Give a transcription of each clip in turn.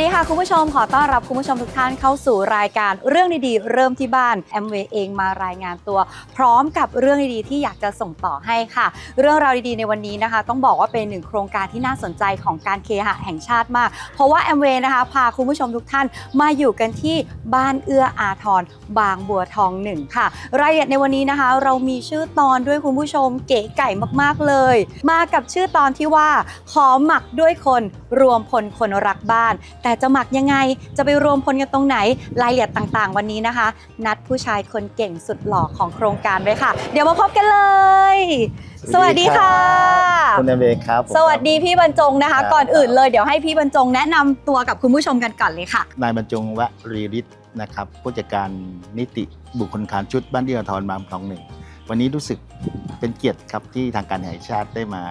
ดีค่ะคุณผู้ชมขอต้อนรับคุณผู้ชมทุกท่านเข้าสู่รายการเรื่องดีๆ เริ่มที่บ้านแอมเวย์เองมารายงานตัว พร้อมกับเรื่องดีๆ ที่อยากจะส่งต่อให้ค่ะ เรื่องราวดีๆในวันนี้นะคะ ต้องบอกว่าเป็นหนึ่งโครงการที่น่าสนใจของการเคหะแห่งชาติมาก เพราะว่าแอมเวย์นะคะพาคุณผู้ชมทุกท่านมาอยู่กันที่บ้านเอื้ออาทรบางบัวทองหนึ่งค่ะ รายละเอียดในวันนี้นะคะ เรามีชื่อตอนด้วยคุณผู้ชมเก๋ไก่มากๆเลย มากับชื่อตอนที่ว่าขอหมักด้วยคนรวมพลคนรักบ้านแต่จะหมักยังไงจะไปรวมพลกันตรงไหนรายละเอียดต่างๆ วันนี้นะคะ นัดผู้ชายคนเก่งสุดหล่อของโครงการไว้ค่ะ เดี๋ยวมาพบกันเลย สวัสดีค่ะ คุณเอเมครับผมสวัสดีพี่บรรจงนะคะครับก่อนอื่นเลยเดี๋ยวให้พี่บรรจงแนะนำตัวกับคุณผู้ชมกันก่อนเลยค่ะ นายบรรจงวรีฤทธิ์นะครับผู้จัดการนิติบุคคลการชุดบ้านเดียวทรบางคลองหนึ่ง วันนี้รู้สึกเป็นเกียรติครับที่ทางการแห่งชาติได้มา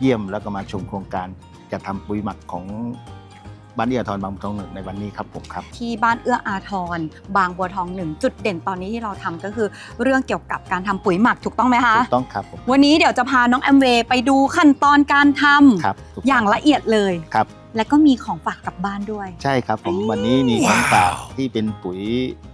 เยี่ยมแล้วก็มาชมโครงการจะทำปุ๋ยหมักของ บ้านเดียวทรบางคลองหนึ่งในวันนี้ครับผมครับ ที่บ้านเอื้ออาทรบางบัวทองหนึ่งจุดเด่นตอนนี้ที่เราทำก็คือเรื่องเกี่ยวกับการทำปุ๋ยหมักถูกต้องไหมคะ ถูกต้องครับผมวันนี้เดี๋ยวจะพาน้องแอมเวย์ไปดูขั้นตอนการทำครับถูกต้อย่างละเอียดเลย ครับ และก็มีของฝากกลับบ้านด้วย ใช่ครับผมวันนี้มีของฝากที่เป็นปุ๋ย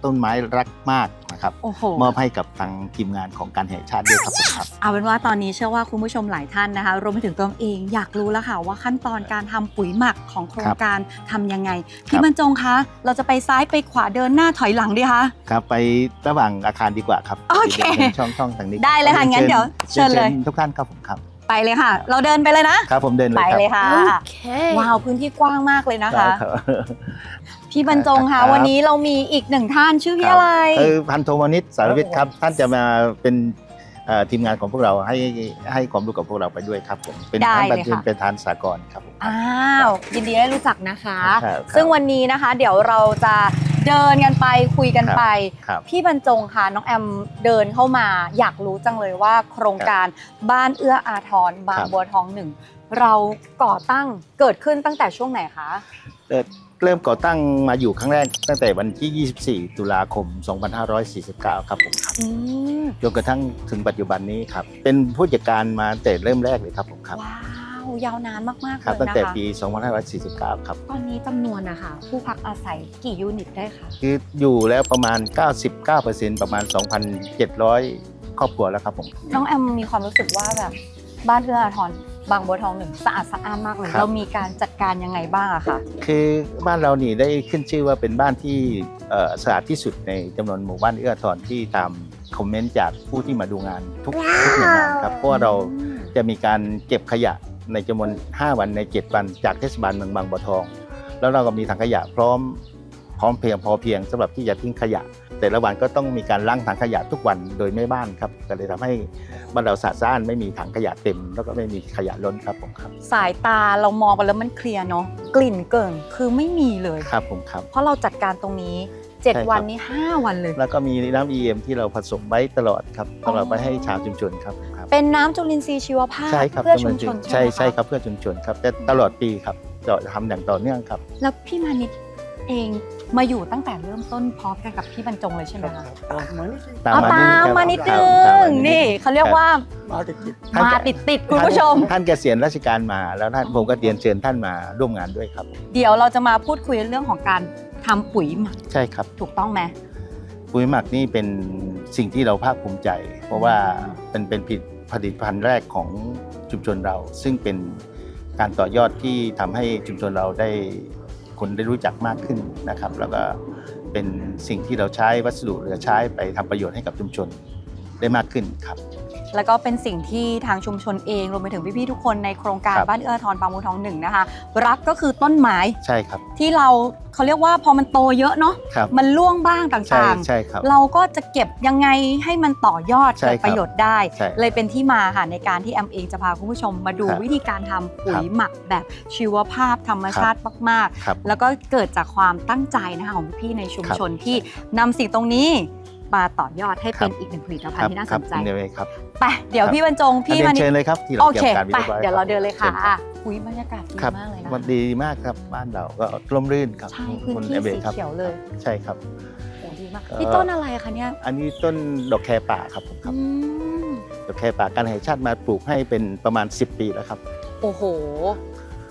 ต้นไม้รักมากนะครับโอ้โหมอบให้กับทางทีมงานของการแห่งชาติด้วยครับผมครับ เอาเป็นว่าตอนนี้เชื่อว่าคุณผู้ชมหลายท่านนะคะรวมไปถึงตัวเองอยากรู้แล้วค่ะว่าขั้นตอนการทำปุ๋ยหมักของโครงการทำยังไงพี่บรรจงคะเราจะไปซ้ายไปขวาเดินหน้าถอยหลังดีคะครับ ไประหว่างอาคารดีกว่าครับโอเคดินช่องช่องทางนี้ได้เลยค่ะงั้นเดี๋ยวเชิญเลยทุกท่านครับผมครับ ไปเลยค่ะ เราเดินไปเลยนะ ครับผมเดินเลไปยครับเลยค่ะ Okay. ว้าวพื้นที่กว้างมากเลยนะคะได้ครับพี่บรรจงค่ะครับวันนี้เรามีอีกหนึ่งท่านชื่อพี่อะไร คือพันโทมนิตสารวิทย์ครับ ท่านจะมาเป็นเอ่อ ทีมงานของพวกเราให้ให้ความรู้กับพวกเราไปด้วยครับผมเป็นได้ท่านประเลยธานค่ะ เป็นทานสากลครับผม อ้าวยินดีได้รู้จักนะคะครับซึ่งวันนี้นะคะ เดี๋ยวเราจะเดินกันไปคุยกันไป ครับ พี่บรรจงค่ะน้องแอมเดินเข้ามา อยากรู้จังเลยว่าโครงการบ้านเอื้ออาทรบางครับ บัวทองหนึ่งเราก่อตั้งเกิดขึ้นตั้งแต่ช่วงไหนคะ เอ่อ เริ่มก่อตั้งมาอยู่ครั้งแรกตั้งแต่วันที่ 24 ตุลาคม 2549 ครับผมครับอืมจนกระทั่งถึงปัจจุบันนี้ครับ เป็นผู้จัดการมาแต่เริ่มแรกเลยครับผมครับว้าว ยาวนานมากๆครับเลยตั้งนะแต่คะปี 2549 ครับ ตอนนี้จำนวนนะคะผู้พักอาศัยกี่ยูนิตได้คะคืออยู่แล้วประมาณ 99%ประมาณ 2,700 ครอบครัวแล้วครับผม น้องแอมมีความรู้สึกว่าแบบบ้านเอื้ออาทร บางบัวทองหนึ่งสะอาดสะอ้านมากเลย ครับ เรามีการจัดการยังไงบ้างอะคะคือบ้านเรานี่ได้ขึ้นชื่อว่าเป็นบ้านที่เอ่อสะอาดที่สุดในจำนวนหมู่บ้านเอื้ออาทรที่ตามคอมเมนต์จากผู้ที่มาดูงานทุกทุกหน่วยงานครับเพราะว่าเราจะมีการเก็บขยะในจำนวน 5 วันใน 7 วันจากเทศบาลเมืองบางบัวทอง แล้วเราก็มีถังขยะพร้อม พร้อมเพียงพอเพียงสำหรับที่จะทิ้งขยะ แต่ละวันก็ต้องมีการล้างถังขยะทุกวันโดยแม่บ้านครับก็เลยทำให้บ้านเราสะอาดสะอ้านไม่มีถังขยะเต็ม แล้วก็ไม่มีขยะล้นครับผมครับ สายตาเรามองไปแล้วมันเคลียร์เนาะกลิ่นเกิ่งคือไม่มีเลยครับผมครับ เพราะเราจัดการตรงนี้ใช่ครับ7วันนี้ 5 วันเลย แล้วก็มีน้ำ EM ที่เราผสมไว้ตลอดครับสำหรับไปให้ชาวชุมชนครับครับเป็นน้ำจุลินทรีย์ชีวภาพใช่ครับเพื่อชุมชนใช่ไหมะใช่ครับเพื่อชุมชนครับแต่ตลอดปีครับจะทำอย่างต่อเนื่องครับ แล้วพี่มานิดเอง มาอยู่ตั้งแต่เริ่มต้นพร้อมกันกับพี่บรรจงเลยใช่ไหมคะตามเอามาตามครับมานิดครันึบตามงมานิดนี่เขาเรียกว่ามาติดท่านมาจะติดติดๆคุณผู้ชมท่านท่านเกษียณราชการมาแล้วท่านผมก็เรียนเชิญท่านมาร่วมงานด้วยครับ เดี๋ยวเราจะมาพูดคุยเรื่องของการทำปุ๋ยหมักใช่ครับ ถูกต้องไหมปุ๋ยหมักนี่เป็นสิ่งที่เราภาคภูมิใจ เพราะว่าเป็นเป็นผลิตผลิตภัณฑ์แรกของชุมชนเรา ซึ่งเป็นการต่อยอดที่ทำให้ชุมชนเราได้ คนได้รู้จักมากขึ้นนะครับ แล้วก็เป็นสิ่งที่เราใช้วัสดุเหลือใช้ไปทำประโยชน์ให้กับชุมชนได้มากขึ้นครับ แล้วก็เป็นสิ่งที่ทางชุมชนเองรวมไปถึงพี่ๆทุกคนในโครงการครับ บ้านเอื้ออาทรปางมูทองหนึ่งนะคะ รักก็คือต้นไม้ใช่ครับที่เราเขาเรียกว่าพอมันโตเยอะเนาะครับมันล่วงบ้างตใช่่างใช่ครับๆเราก็จะเก็บยังไงให้มันต่อยอดใช่เกิดครับประโยชน์ได้ ใช่เลยเป็นที่มาค่ะในการที่แอมเองจะพาคุณผู้ชมมาดูครับวิธีการทำปุ๋ครัยบหมักแบบชีวภาพธรรมชาติมากครับๆ แล้วก็เกิดจากความตั้งใจนะคะของพี่ๆในชุมครับชนที่นำสิ่งตรงนี้ มาต่อยอดให้เป็นครับอีกหนึ่งผลิตคภัณรัฑ์ที่น่าคสรับนใจคุณเดวิดครับไปเดี๋ยวครับพี่บรรจงพี่เรียมานนิเชิญเลยครับที่เราโอเก็เคบการวิไปรียบร้อยเดี๋ยวเราเดินเลยค่ะชิญรับอุ้ยบรรยากาศดีครับมากเลยนะมันคะดีมากครับบ้านเราก็ร่มรื่นครับใช่พื้นคุณที่เอเบสีครับเขียวเลยใช่ครับโอ้ดีมากเอ่อนี่ต้นอะไรคะเนี่ยอันนี้ต้นดอกแคป่าครับผมครับอืมดอกแคป่าการแห่งชาติมาปลูกให้เป็นประมาณ 10 ปีแล้วครับ โอ้โห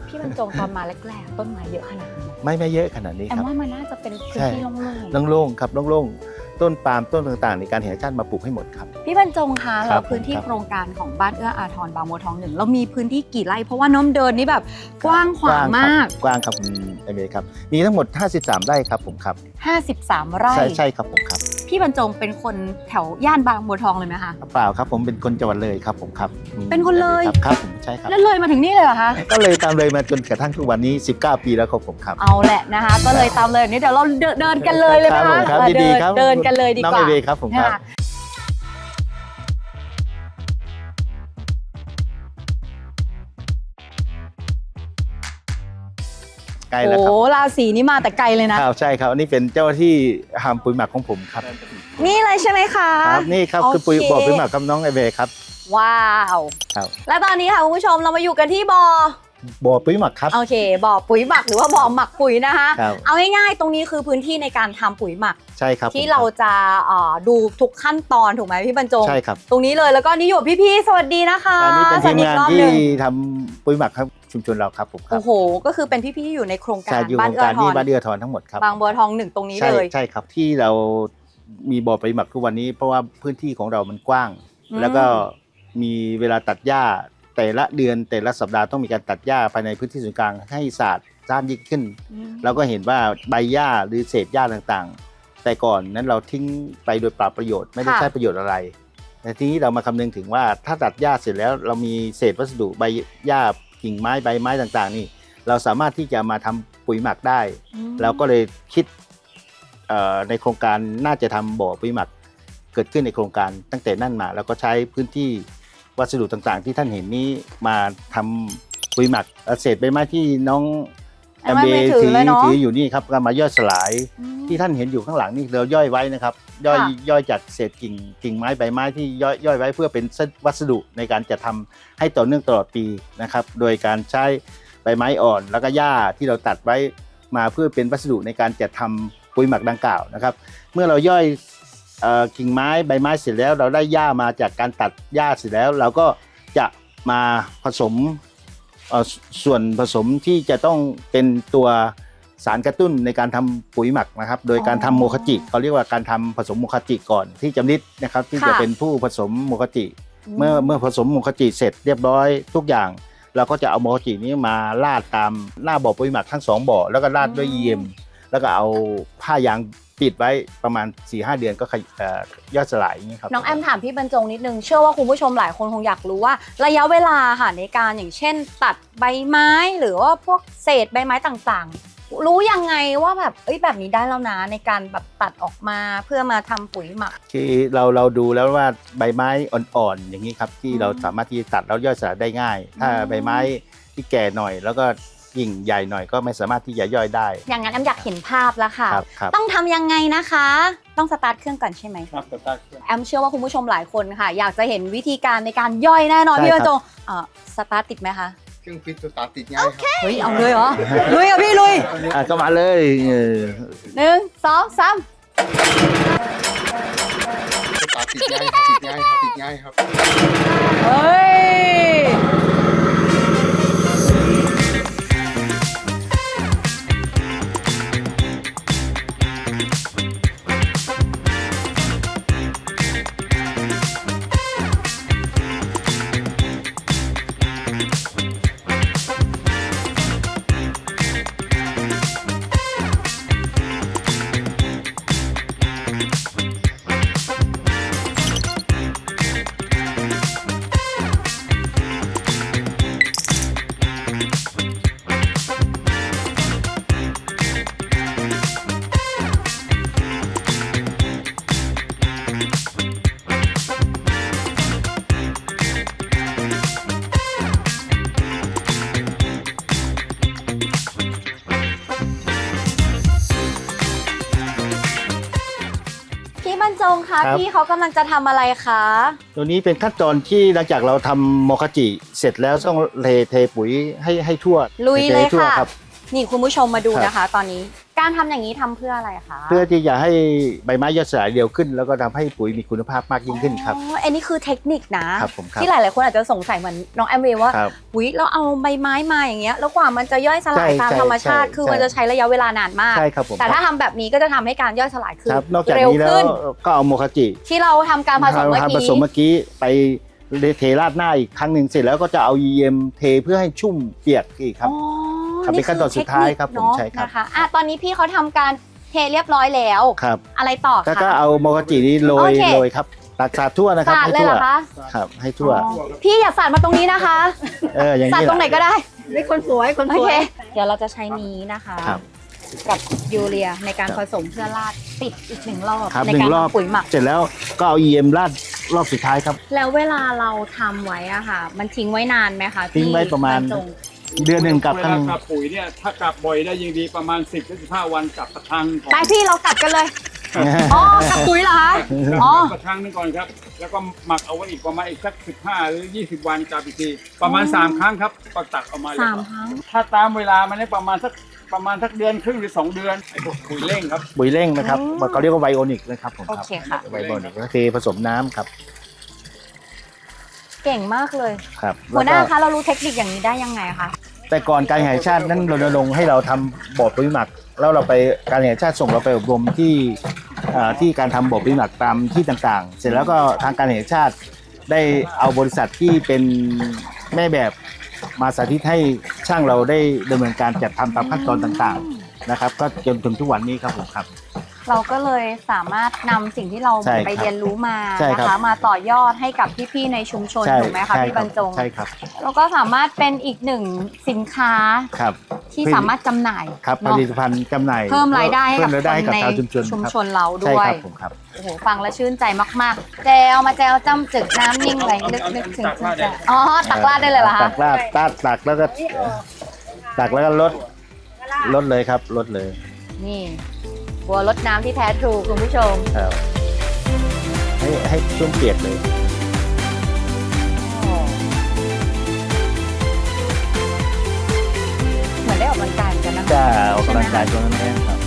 พี่บรรจงตอนมาแรกๆต้นไม้เยอะขนาดนี้ไหมไม่ไม่เยอะขนาดนี้แอคมรับว่ามันน่าจะเป็นพื้นใช่ที่โล่งโล่งๆครับโล่งๆ ต้นปาล์มต้นต่างๆ ในการเห็นชาติมาปลูกให้หมดครับๆพี่บรรจงคะครัแล้บวพื้นที่ครับโครงการของบ้านเอื้ออาทรบางบัวทองหนึ่งเรามีพื้นที่กี่ไร่เพราะว่าน้อมเดินนี่แบบกว้างขวางมาก กว้างครับคุณเอเมครับมีทั้งหมด 53 ไร่ครับผมครับ53 ไร่ ใช่ใช่ครับผมครับ พี่บรรจงเป็นคนแถวย่านบางบัวทองเลยไหมคะ เปล่าครับผมเป็นคนจังหวัดเลยครับผมครับเป็นคนเลย ครับครับผมใช่ครับ แล้วเลยมาถึงนี่เลยเหรอคะ ก็เลยตามเลยมาจนกระทั่งทุกวันนี้ 19 ปีแล้วครับผมครับ เอาแหละนะคะ ก็เลยตามเลยนี่เดี๋ยวเราเดินเดินกันเลยเลยไหมครัคะบผมครับเออดีเดินๆครับเดินกันเลยดีน้องกว่าเอเวครับผมครับค่ะ ใกล้แล้วโอ้ครับราศีนี้มาแต่ไกลเลยนะ ครับใช่ครับอันนี้เป็นเจ้าหน้าที่ทำปุ๋ยหมักของผมครับนี่เลยใช่ไหมคะครับนี่ครับโอเคคือปุ๋ยบ่อปุ๋ยหมักครับน้องเอเวครับ ว้าว ครับ และตอนนี้ค่ะคุณผู้ชมเรามาอยู่กันที่บ่อบ่อปุ๋ยหมักครับ โอเคบ่อปุ๋ยหมักหรือว่าบ่อหมักปุ๋ยนะคะครับเอาง่ายๆตรงนี้คือพื้นที่ในการทำปุ๋ยหมัก ใช่ครับที่ผมเราจะเอ่อดูทุกขั้นตอนถูกไหมพี่บรรจง ใช่ครับตรงนี้เลยแล้วก็นี่อยู่กับพี่ๆสวัสดีนะคะอันนี้เป็นสทีวัสมดีงานรอบหที่นึ่งทำปุ๋ยหมักครับ ชุมชนเราครับผมครับโอ้โห ก็คือเป็นพี่ๆที่อยู่ในโครงกาใช่รอยู่บ้าโคนรงเอื้กาอรทที่รบ้านเอื้อทอนทั้งหมดครับบางบัวทองหนึ่งตรงนี้ใช่เลย ใช่ครับที่เรามีบ่อปุ๋ยหมักทุกวันนี้ เพราะว่าพื้นที่ของเรามันกว้าง อืม แล้วก็มีเวลาตัดหญ้า แต่ละเดือนแต่ละสัปดาห์ต้องมีการตัดหญ้าภายในพื้นที่ศูนย์กลางให้สะอาดสะอาดยิ่งขึ้น อืมเราก็เห็นว่าใบหญ้าหรือเศษหญ้าต่างๆ แต่ก่อนนั้นเราทิ้งไปโดยเปล่าประโยชน์ไม่ได้ใช้ประโยชน์อะไรแต่ทีนี้เรามาคำนึงถึงว่าถ้าตัดหญ้าเสร็จแล้วเรามีเศษวัสดุใบหญ้า กิ่งไม้ใบไม้ต่างๆ นี่ เราสามารถที่จะมาทำปุ๋ยหมักได้ เราก็เลยคิดเอ่อในโครงการน่าจะทำบ่อปุ๋ยหมักเกิดขึ้นในโครงการตั้งแต่นั่นมา แล้วก็ใช้พื้นที่วัสดุต่างๆ ที่ท่านเห็นนี้มาทำปุ๋ยหมักเอ่อเศษใบไม้ที่น้อง แอเอามไว้เบไม่ถือถือเลยเนอะถืออยู่นี่ครับก็มาย่อยสลายอืมที่ท่านเห็นอยู่ข้างหลังนี่เราย่อยไว้นะครับ ย่อยค่ะย่อยจากเศษกิ่งกิ่งไม้ใบไม้ที่ย่อยย่อยไว้เพื่อเป็นวัสดุในการจะทำให้ต่อเนื่องตลอดปีนะครับ โดยการใช้ใบไม้อ่อน แล้วก็หญ้าที่เราตัดไว้มาเพื่อเป็นวัสดุในการจะทำปุ๋ยหมักดังกล่าวนะครับ เมื่อเราย่อยเอ่อกิ่งไม้ใบไม้เสร็จแล้ว เราได้หญ้ามาจากการตัดหญ้าเสร็จแล้ว เราก็จะมาผสมเอ่อ สส่วนผสมที่จะต้องเป็นตัวสารกระตุ้นในการทำปุ๋ยหมักนะครับ โดยการทำโมคจิเขาเรียกว่าการทำผสมโมคจิก่อนที่จำนิดนะครับที่จะเป็นผู้ผสมโมคจิเมื่อเมื่อผสมโมคจิเสร็จเรียบร้อยทุกอย่าง เราก็จะเอาโมคจินี้มาลาดตามหน้าบ่อปุ๋ยหมักทั้งสองบ่อแล้วก็ลาดด้วย EM แล้วก็เอาผ้ายางปิดไว้ประมาณ4-5เดือนก็ขยเอ่อย่อยสลายอย่างนี้ครับ น้องแอมถามพี่บรรจงนิดนึง เชื่อว่าคุณผู้ชมหลายคนคงอยากรู้ว่า ระยะเวลาค่ะในการอย่างเช่น ตัดใบไม้หรือว่าพวกเศษใบไม้ต่างๆ รู้ยังไงว่าแบบเอ้ยแบบนี้ได้แล้วนะในการแบบตัดออกมาเพื่อมาทำปุ๋ยหมัก คือเราเราดูแล้วว่าใบไม้อ่อนๆอย่างนี้ครับที่อืมเราสามารถที่จะตัดแล้วย่อยสลายได้ง่าย ถ้าอืม ใบไม้ที่แก่หน่อย แล้วก็ ยิ่งใหญ่หน่อยก็ไม่สามารถที่จะย่อยได้ อย่างนั้นแอมอยากเห็นภาพแล้วค่ะ ครับครับ ต้องทำยังไงนะคะ ต้องสตาร์ทเครื่องก่อนใช่ไหมครับสตาร์ทเครื่อง แอมเชื่อว่าคุณผู้ชมหลายคนค่ะ อยากจะเห็นวิธีการในการย่อยแน่นอนใช่พี่บรครัรบจงเอ่อสตาร์ทติดไหมคะเครื่องฟิตสตาร์ทติดง่ายครับ เฮ้ยเอาเลยเหรอลุยอะพี่ลุยอะก็มาเลยเออหนึ่งสองสามสตาร์ทติดง่ายครับติดง่ายครับติดง่ายครับ เฮ้ คะครับ พี่เขากำลังจะทำอะไรคะ ตัวนี้เป็นขั้นตอนที่หลังจากเราทำโมคจิ เสร็จแล้วต้องเทเทปุ๋ยให้ให้ทั่วลุยทเลยทั่วค่ะ ครับ นี่คุณผู้ชมมาดูครับ นะคะ ตอนนี้ การทำอย่างนี้ทำเพื่ออะไรคะเพื่อที่จะให้ใบไม้ยอดสลายเร็วขึ้น แล้วก็ทำให้ปุ๋ยมีคุณภาพมากยิ่งขึ้นครับ อ๋ออันนี้คือเทคนิคนะ ครับผมครับที่หลาย ๆ คนอาจจะสงสัยเหมือนน้องแอมเวย์ว่าครับ อุ้ยเราเอาใบไม้มาอย่างเงี้ย แล้วกว่ามันจะย่อยสลายใช่ตามใช่ธรรมชาติ ใช่คือใช่ มันจะใช้ระยะเวลานานมาก ใช่ครับผมแต่ถ้าทำแบบนี้ก็จะทำให้การย่อยสลายคือครับนอกจากเร็วนี้แล้ขึ้วนก็เอาโมคาจิที่เราทำการผสมเมื่อทำผกี้สมเมื่อกี้ไปเทราดหน้าอีกครั้งหนึ่งเสร็จแล้วก็จะเอา EM เทเพื่อให้ชุ่มเปียกอีกครับ อ๋อ ครับเป็นขั้นตอนสุดท้ายครับผมเทคนิใช่ครับ นะคะอะตอนนี้พี่เขาทำการเทเรียบร้อยแล้ว ครับ อะไรต่อแล้วคะก็เอาโมคาจินี้โรยโอเค โรยครับตักสาดทั่วนะครับสาดให้เลยทั่เหวรอคะครับ ให้ทั่ว อ๋อพี่อย่าสาดมาตรงนี้นะคะเอออย่างสาดนี้ตรงไหนก็ได้ นี่คนสวยคนโอสวเค ยเดี๋ยวเราจะใช้นี้นะคะ ครับ กับยูเรียในการครับผสมเพื่อราดปิดอีกหนึ่งรอบครับในหนึ่การงรอบ ทำปุ๋ยหมัก เสร็จแล้วก็เอา EM ราดรอบสุดท้ายครับ แล้วเวลาเราทำไว้อะค่ะ มันทิ้งไว้นานไหมคะทิ้งไว้ประมาณ บจง เดือนหนึ่งกับเวครั้งลาหนึ่ง กลับปุ๋ยเนี่ยถ้ากลับบ่อยได้ยิ่งดีประมาณ 10ถึง15วันกลับครั้งก่อนไปพี่เรากลับกันเลย อ๋อกับปุ๋ยเหรอคะ อ๋อ กลับครั้งหนึงก่อนครับ แล้วก็หมักเอาไว้อีกประมาณอีกสัก 15 หรือ 20 วันกลับอีกทีประมาณ 3 ครั้งครับก็ตักออกมาเลยสามครั้ง ถ้าตามเวลามันได้ประมาณสักประมาณสักเดือนครึ่งหรือ2เดือนไอ้พวกปุ๋ยเร่งครับ ปุ๋ยเร่งนะครับอืมเขาเรียกว่าไบโอนิกนะครับผมโอครับเคค่ะ ไบโอนิกก็เทผสมน้ำครับเก่งมากเลย ครับหัวหน้าแล้วก็คะเรารู้เทคนิคอย่างนี้ได้ยังไงคะ แต่ก่อนการแห่งชาตินั้นรณรงค์ให้เราทำบ่อปุ๋ยหมัก แล้วเราไปการแห่งชาติส่งเราไปอบรมที่อ่าที่การทำบ่อปุ๋ยหมักตามที่ต่างๆ เสร็จแล้วก็ทางการแห่งชาติได้เอาบริษัทที่เป็นแม่แบบมาสาธิตให้ช่างเราได้ดำเนินการจัดทำตามขั้นตอนต่างๆนะครับ ก็จนถึงทุกวันนี้ครับผมครับ เราก็เลยสามารถนำสิ่งที่เราใช่ครับไปเรียนรู้มาใช่นะครัคะบมาต่อยอดให้กับพี่ๆในชุมชนใช่ถูกไหมคะใช่พี่บรรจง ใช่ครับแล้วก็สามารถเป็นอีกหนึ่งสินค้าครับที่สามารถจำหน่ายครับผเนาะลิตภัณฑ์จำหน่ายเพิ่มรายได้ให้กับเพิ่มรายได้ให้กับคนในชาวชุมชนชุมครับชนเราใช่ด้วยครับผมครับ โอ้โหฟังแล้วชื่นใจมากๆ แจวมาแจวจ้ำจึกน้ำนิ่งไหลนึกนึกถึงชื่นใจอ๋อตักราดได้เลยเหรอตัคะกราดตักตักแล้วก็ตักแล้วก็ลดลดเลยครับลดเลย นี่ บัวรดน้ำที่แท้ทรูคุณผู้ชม ครับให้ให้ชุ่มเปียกเลยเหมือนได้ออกกำลังกายเหมือนกันนะคะจะออกกำลังกายตัวนั้นแน่ครับ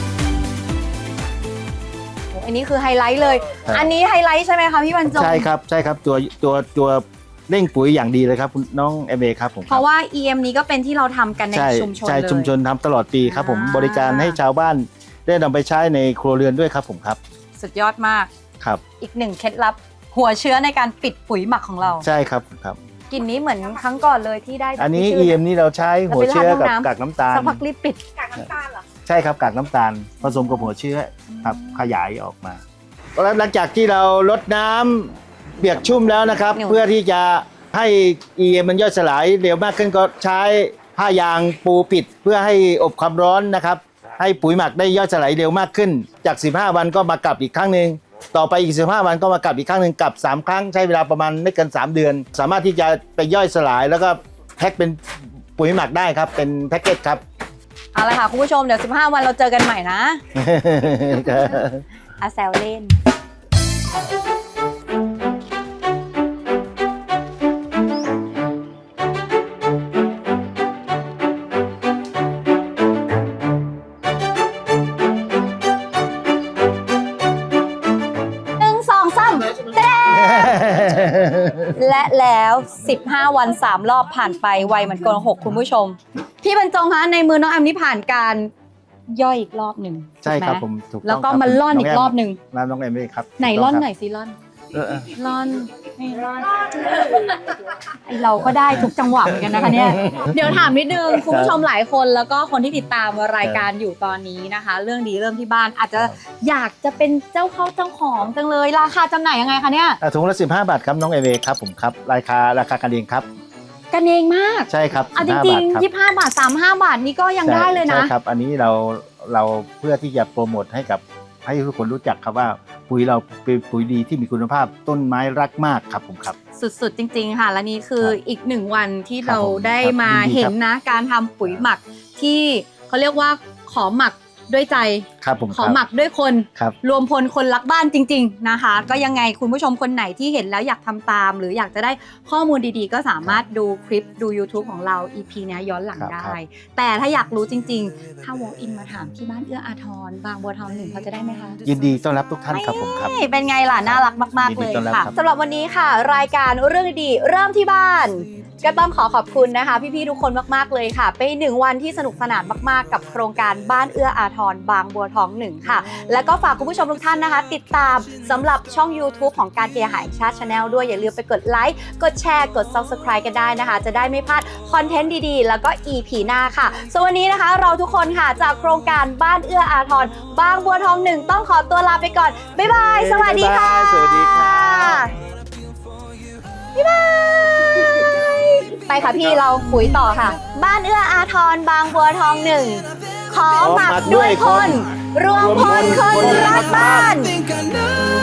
โอ้อันนี้คือไฮไลท์เลย ครับ อันนี้ไฮไลท์ใช่ไหมคะพี่บรรจงใช่ครับใช่ครับตัวตัวตัวเร่งปุ๋ยอย่างดีเลยครับคุณน้องเอเมครับผมคเพรับราะว่า EM นี้ก็เป็นที่เราทำกันในใช่ชุมชนใช่เลย ชุมชนทำตลอดปีครับผมอ่า บริการให้ชาวบ้าน ได้นำไปใช้ในครัวเรือนด้วยครับผมครับสุดยอดมาก ครับ อีกหนึ่งเคล็ดลับ หัวเชื้อในการปิดปุ๋ยหมักของเรา ใช่ครับครับ กลิ่นนี้เหมือนครั้งก่อนเลยที่ได้จากอันนี้ พี่ชื่ EM นี่เราใช้หัวเชื้อกับแล้วไปราดน้ำ กากน้ำตาล สักพักรีบปิด กากน้ำตาลเหรอ ใช่ครับกากน้ำตาลผสมกับหัวเชื้อครับขยายออกมาแล้วหลังจากที่เราลดน้ำเปียกชุ่มแล้วนะครับ หนู เพื่อที่จะให้ EM มันย่อยสลายเร็วมากขึ้นก็ใช้ผ้ายางปูปิด เพื่อให้อบความร้อนนะครับ ให้ปุ๋ยหมักได้ย่อยสลายเร็วมากขึ้น จาก 15 วันก็มากลับอีกครั้งหนึ่งต่อไปอีก 15 วันก็มากลับอีกครั้งหนึ่งกลับ 3 ครั้งใช้เวลาประมาณไม่เกิน 3 เดือน สามารถที่จะไปย่อยสลาย แล้วก็แพ็คเป็นปุ๋ยหมักได้ครับ เป็นแพ็กเกจครับ เอาละค่ะคุณผู้ชมเดี๋ยว 15 วันเราเจอกันใหม่นะอาแซวเล่น และแล้ว 15 วัน 3 รอบผ่านไปไวเหมือนโกนหกคุณผู้ชม พี่บรรจงคะในมือน้องแอมนี่ผ่านการย่อยอีกรอบหนึ่งใช่ครับถูกไหผมถูกต้องแล้วก็ครับมาล่อนอีกรอบหนึ่งน้ำน้องเอมมี่ครับไหนถูกต้ล่งอนครับไหนสิล่อน เออเออล่อนไม่ล่อนไอเราก็ได้ทุกจังหวะเหมือนกันนะคะเนี่ย เดี๋ยวถามนิดนึงคุณผู้ชมหลายคนแล้วก็คนที่ติดตามรายการอยู่ตอนนี้นะคะ เรื่องดีเรื่องที่บ้านอาจจะอยากจะเป็นเจ้าเข้าเจ้าของจังเลย ราคาจำหน่ายยังไงคะเนี่ยอะถุงละ15 บาทครับน้องเอเมครับผมครับราคาราคากันเองครับ กันเองมากใช่ครับเอาจ15ริงบาทครับๆยี่ห้าบาทสามห้าบาทนี่ก็ยังใช่ได้เลยนะ ใช่ครับ อันนี้เราเราเพื่อที่จะโปรโมทให้กับให้ทุกคนรู้จักครับว่า ปุ๋ยเราเป็นปุ๋ยดีที่มีคุณภาพต้นไม้รักมากครับผมครับ สุดๆ จริง ๆ ค่ะ และนี่คือครับอีกหนึ่งวันที่ครับเราผมได้ครับมายินดีครับ เห็นนะ การทำปุ๋ยหมักที่เขาเรียกว่าขอหมัก ด้วยใจครับผมขอครับหมักด้วยคน ครับ รวมพลคนรักบ้านจริง ๆนะคะ ก็ยังไงคุณผู้ชมคนไหนที่เห็นแล้วอยากทำตาม หรืออยากจะได้ข้อมูลดีๆ ก็สามารถดูคลิปดู YouTube ของเรา EP เนี้ยย้อนหลังครับได้ ครับ แต่ถ้าอยากรู้จริงๆ ถ้า walk in มาถามที่บ้านเอื้ออาทร บางบัวทองหนึ่งเขาจะได้ไหมคะ ยินดีต้อนรับทุกท่านครับผมครับ นี่เป็นไงล่ะ น่ารักมากๆยินเลดียต้อนรับค่ะครับ สำหรับวันนี้ค่ะ รายการเรื่องดีๆเริ่มที่บ้าน ก็ต้องขอขอบคุณนะคะ พี่ๆทุกคนมากๆเลยค่ะ เป็นอีกหนึ่งวันที่สนุกสนานมากๆ กับโครงการบ้านเอื้ออาทรบางบัวทองหนึ่งค่ะ แล้วก็ฝากคุณผู้ชมทุกท่านนะคะ ติดตามสำหรับช่อง YouTube ของการเคหะแห่งชาติชาแนลด้วยอย่าลืมไปกดไลค์กดแชร์กด Subscribe กันได้นะคะ จะได้ไม่พลาดคอนเทนต์ดีๆ แล้วก็ EP หน้าค่ะส่วนวันนี้นะคะเราทุกคนค่ะจากโครงการบ้านเอื้ออาทรบางบัวทองหนึ่งต้องขอตัวลาไปก่อนบ๊ายบายสวัสดีค่ะบ๊ายบายสวัสดีครับบ๊ายบาย ไปค่ะพี่เราคุยต่อค่ะ บ้านเอื้ออาทรบางบัวทองหนึ่ง ขอหมักด้วยคน รวมพลคนรักบ้าน think I know